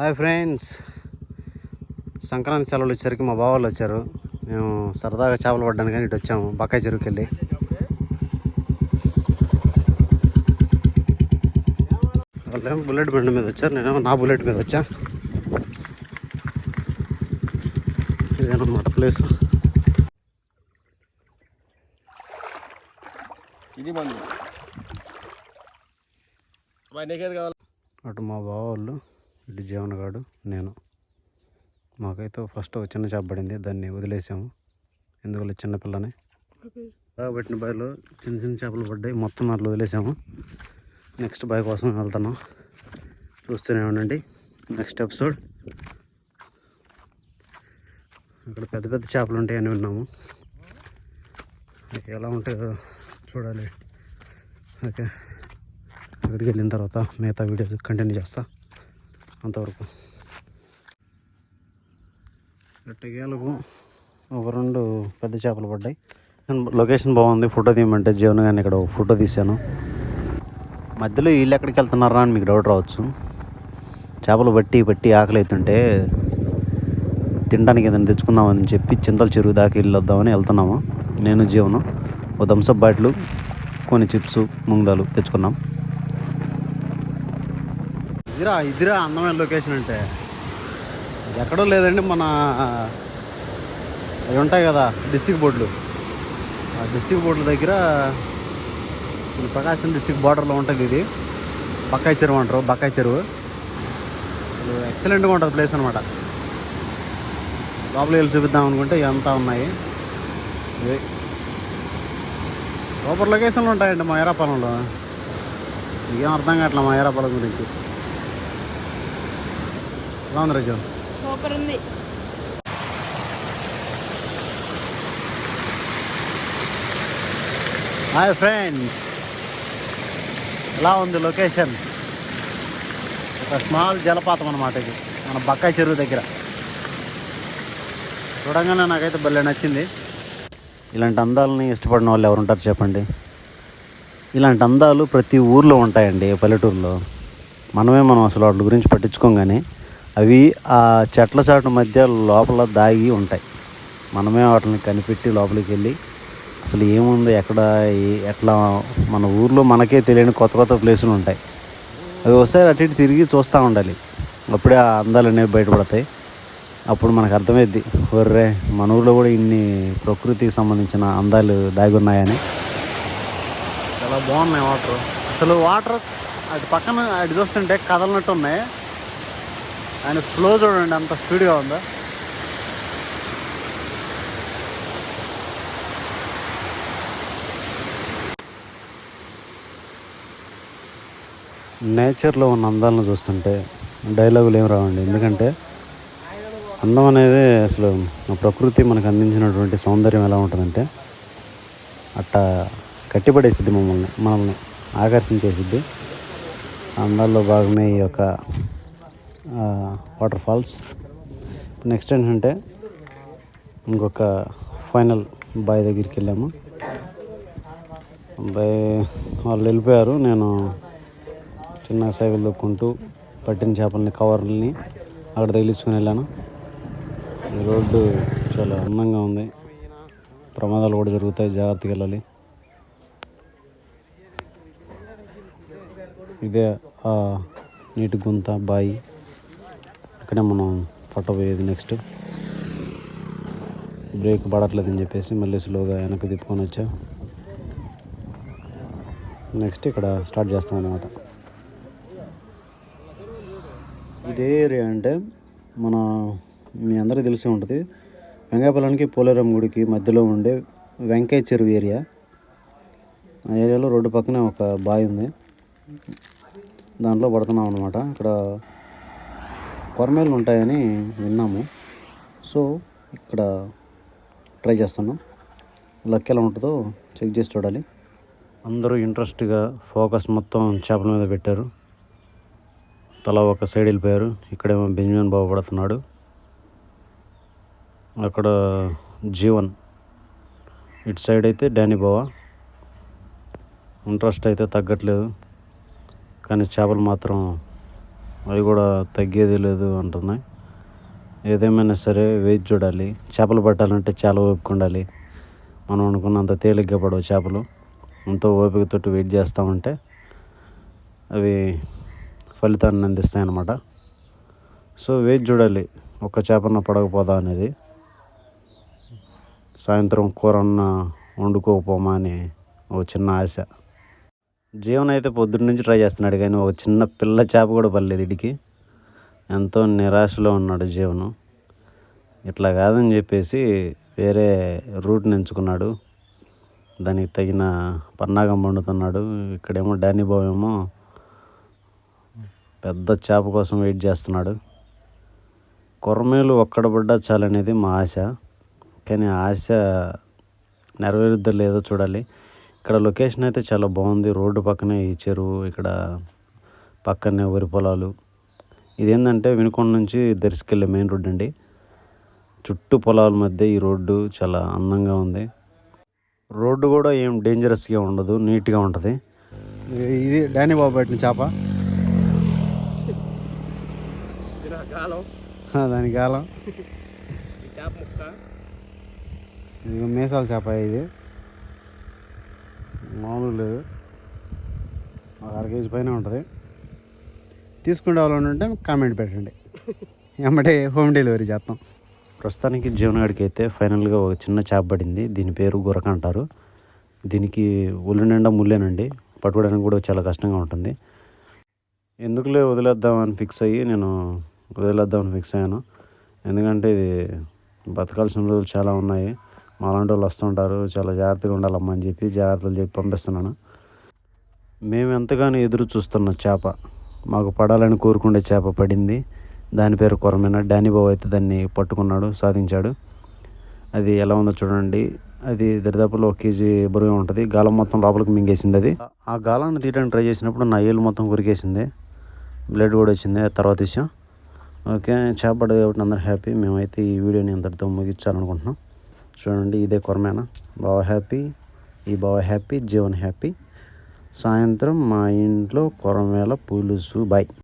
Hi friends. Sankranti సెలవులు వచ్చేసరికి మా బావాళ్ళు వచ్చారు. మేము సరదాగా చేపలు పడ్డానికి కానీ ఇటు వచ్చాము. బక్కాయి చెరువుకి వెళ్ళి వాళ్ళేమో బుల్లెట్ బండి మీద వచ్చారు. నేనేమో నా బుల్లెట్ మీద వచ్చా. ఇదేనమాట ప్లేస్. ఇది మంది. అటు మా బావ వాళ్ళు. ఇటు జీవనగాడు నేను. మాకైతే ఫస్ట్ ఒక చిన్న చేప పడింది దాన్ని వదిలేసాము. ఎందుకంటే చిన్న పిల్లని. బాగా పెట్టిన బావిలో చిన్న చిన్న చేపలు పడ్డాయి మొత్తం దాంట్లో వదిలేసాము. నెక్స్ట్ బావి కోసం వెళ్తున్నాం. చూస్తూనే ఉండండి. నెక్స్ట్ ఎపిసోడ్ అక్కడ పెద్ద పెద్ద చేపలు ఉంటాయని విన్నాము. ఎలా ఉంటాయో చూడాలి. ఓకే. అక్కడికి వెళ్ళిన తర్వాత మిగతా వీడియోస్ కంటిన్యూ చేస్తా. అంతవరకు. గట్టగేలకు ఒక రెండు పెద్ద చేపలు పడ్డాయి. లొకేషన్ బాగుంది. ఫోటో తీయమంటే జీవన్ గారిని ఇక్కడ ఫోటో తీశాను. మధ్యలో వీళ్ళు ఎక్కడికి వెళ్తున్నారా అని మీకు డౌట్ రావచ్చు. చేపలు బట్టి బట్టి ఆకలి అవుతుంటే తినడానికి ఏదైనా తెచ్చుకుందామని చెప్పి చింతల చెరువు దాకా వెళ్ళొద్దామని వెళ్తున్నాము. నేను జీవనం ఓ థమ్సప్ బాటిల్ కొన్ని చిప్స్ ముంగదాలు తెచ్చుకున్నాం. ఇదిరా ఇదిరా అందమైన లొకేషన్ అంటే. ఎక్కడో లేదండి మన అవి ఉంటాయి కదా డిస్టిక్ బోర్డులు. ఆ డిస్టిక్ బోర్డుల దగ్గర ప్రకాశం డిస్టిక్ బార్డర్లో ఉంటుంది ఇది. బక్కాయి చెరువు అంటారు బక్కాయి చెరువు. అసలు ఎక్సలెంట్గా ఉంటుంది ప్లేస్ అనమాట లోపలికి వెళ్ళి చూపిద్దాం అనుకుంటే ఇవంతా ఉన్నాయి. ఇవి సూపర్ లొకేషన్లు ఉంటాయండి మా ఏరాపాలెంలో. ఏం అర్థం కావట్లే మా ఏరాపాలెం గురించి. ఎలా ఉంది రజు సూపర్ ఉంది. Hi friends. ఎలా ఉంది లొకేషన్? ఒక స్మాల్ జలపాతం అనమాట ఇది మన బక్కాయి చెరువు దగ్గర. చూడంగానే నాకైతే భలే నచ్చింది. ఇలాంటి అందాలని ఇష్టపడిన వాళ్ళు ఎవరు ఉంటారు చెప్పండి? ఇలాంటి అందాలు ప్రతి ఊర్లో ఉంటాయండి పల్లెటూరులో. మనమే మనం అసలు వాటి గురించి పట్టించుకోం కానీ అవి ఆ చెట్ల చాటు మధ్య లోపల దాగి ఉంటాయి. మనమే వాటిని కనిపెట్టి లోపలికి వెళ్ళి అసలు ఏముంది ఎక్కడ ఎట్లా మన ఊర్లో మనకే తెలియని కొత్త కొత్త ప్లేసులు ఉంటాయి. అవి ఒకసారి అటు ఇటు తిరిగి చూస్తూ ఉండాలి. అప్పుడే ఆ అందాలు అనేవి బయటపడతాయి. అప్పుడు మనకు అర్థమైద్ది ఒర్రే మన ఊర్లో కూడా ఇన్ని ప్రకృతికి సంబంధించిన అందాలు దాగి ఉన్నాయని. చాలా బాగున్నాయి వాటర్. అసలు వాటర్ అటు పక్కన అటు చూస్తుంటే కదలనట్టు ఉన్నాయి. ఆయన ఫ్లో చూడండి అంత స్పీడ్గా ఉందా? నేచర్లో ఉన్న అందాలను చూస్తుంటే డైలాగులు ఏం రావండి. ఎందుకంటే అందం అనేది అసలు ప్రకృతి మనకు అందించినటువంటి సౌందర్యం ఎలా ఉంటుందంటే అట్టా కట్టిపడేసిద్ది మమ్మల్ని మనల్ని ఆకర్షించేసిద్ది. అందాల్లో భాగమే ఈ యొక్క వాటర్ ఫాల్స్. నెక్స్ట్ ఏంటంటే ఇంకొక ఫైనల్ బాయ్ దగ్గరికి వెళ్ళాము. బాయ్ వాళ్ళు వెళ్ళిపోయారు. నేను చిన్న సైకిల్ దొక్కుంటూ పట్టిన చేపలని కవర్లని అక్కడ తగిలించుకొని వెళ్ళాను. ఈ రోడ్డు చాలా అందంగా ఉంది. ప్రమాదాలు కూడా జరుగుతాయి. జాగ్రత్తగా వెళ్ళాలి. ఇదే ఆ నీటి గుంత బాయి. ఇక్కడే మనం పట్టబోయేది నెక్స్ట్ బ్రేక్ పడట్లేదని చెప్పేసి మళ్ళీ స్లోగా వెనక్కి తిప్పుకొని వచ్చా. నెక్స్ట్ ఇక్కడ స్టార్ట్ చేస్తాం అనమాట ఇదే ఏరియా అంటే మన మీ అందరికీ తెలిసే ఉంటుంది. వెంకాయపల్లానికి పోలేరం గుడికి మధ్యలో ఉండే వెంకయ్య చెరువు ఏరియా ఆ ఏరియాలో రోడ్డు పక్కనే ఒక బావి ఉంది. దాంట్లో పడుతున్నాం అనమాట ఇక్కడ కొరమేలు ఉంటాయని విన్నాము. సో ఇక్కడ ట్రై చేస్తున్నాం. లక్ ఎలా ఉంటుందో చెక్ చేసి చూడాలి. అందరూ ఇంట్రెస్ట్గా ఫోకస్ మొత్తం చేపల మీద పెట్టారు. తల ఒక సైడ్ వెళ్ళిపోయారు. ఇక్కడేమో బెంజమిన్ బాబు పడుతున్నాడు. అక్కడ జీవన్. ఇటు సైడ్ అయితే డానీ బావా. ఇంట్రెస్ట్ అయితే తగ్గట్లేదు. కానీ చేపలు మాత్రం అవి కూడా తగ్గేది లేదు అంటున్నాయి. ఏదేమైనా సరే వేచి చూడాలి. చేపలు పట్టాలంటే చాలా ఓపిక ఉండాలి. మనం అనుకున్నంత తేలిగ్గా పడవు చేపలు. ఎంతో ఓపికతోటి వెయిట్ చేస్తామంటే అవి ఫలితాన్ని అందిస్తాయి అన్నమాట. సో వేచి చూడాలి. ఒక్క చేపన పడకపోదా అనేది. సాయంత్రం కూర అన్న వండుకోకపోమా అని ఒక చిన్న ఆశ. జీవన్ అయితే పొద్దున్న నుంచి ట్రై చేస్తున్నాడు కానీ ఒక చిన్న పిల్ల చేప కూడా పడలేదు ఇడికి. ఎంతో నిరాశలో ఉన్నాడు జీవను. ఇట్లా కాదని చెప్పేసి వేరే రూట్ని ఎంచుకున్నాడు. దానికి తగిన పన్నాగం పండుతున్నాడు. ఇక్కడేమో డానీ బాబు ఏమో పెద్ద చేప కోసం వెయిట్ చేస్తున్నాడు. కొరమేలు ఒక్కడబడ్డా చాలనేది మా ఆశ. కానీ ఆశ నెరవేరుద్దో లేదో చూడాలి. ఇక్కడ లొకేషన్ అయితే చాలా బాగుంది. రోడ్డు పక్కనే ఈ చెరువు ఇక్కడ పక్కనే వరి పొలాలు. ఇదేంటంటే వినుకొండ నుంచి దర్శకెళ్ళే మెయిన్ రోడ్ అండి. చుట్టూ పొలాల మధ్య ఈ రోడ్డు చాలా అందంగా ఉంది. రోడ్డు కూడా ఏం డేంజరస్గా ఉండదు నీట్గా ఉంటుంది. ఇది డానీ బాబు పెట్టిన చేప. దాని కాలం ఈ చేప ముక్క. ఇది మేసాల చేప ఇది. మామూలు లేదు. ఒక అర కేజీ పైన ఉంటుంది. తీసుకునే వాళ్ళు ఉంటే కామెంట్ పెట్టండి. ఎమ్మటే హోమ్ డెలివరీ చేస్తాం. ప్రస్తుతానికి జీవనగాడికి అయితే ఫైనల్గా ఒక చిన్న చేప పడింది. దీని పేరు గురక అంటారు. దీనికి ఒళ్ళు నిండా ముల్లేనండి పట్టుకోవడానికి కూడా చాలా కష్టంగా ఉంటుంది. ఎందుకులే వదిలేద్దామని ఫిక్స్ అయ్యి నేను వదిలేద్దామని ఫిక్స్ అయ్యాను. ఎందుకంటే ఇది బతకాల్సిన రోజులు చాలా ఉన్నాయి. మాలాంటి వాళ్ళు వస్తుంటారు చాలా జాగ్రత్తగా ఉండాలమ్మా అని చెప్పి జాగ్రత్తలు చెప్పి పంపిస్తున్నాను. మేము ఎంతగానో ఎదురు చూస్తున్న చేప మాకు పడాలని కోరుకునే చేప పడింది. దాని పేరు కొరమైన? డానీబాబు అయితే దాన్ని పట్టుకున్నాడు సాధించాడు. అది ఎలా ఉందో చూడండి. అది దరిదాపులో ఒక కేజీ బరువు ఉంటుంది. గాలం మొత్తం లోపలికి మింగేసింది అది. ఆ గాలాన్ని తీయడానికి ట్రై చేసినప్పుడు నా ఏళ్ళు మొత్తం కొరికేసింది బ్లడ్ కూడా వచ్చింది. తర్వాత విషయం. ఓకే చేప పడ్డది కాబట్టి అందరూ హ్యాపీ. మేమైతే ఈ వీడియోని అంతటితో ముగించాలనుకుంటున్నాం. చూడండి ఇదే కొరమేన? బావ హ్యాపీ ఈ బావ హ్యాపీ జీవన్ హ్యాపీ. సాయంత్రం మా ఇంట్లో కొరమేల పులుసు. బాయ్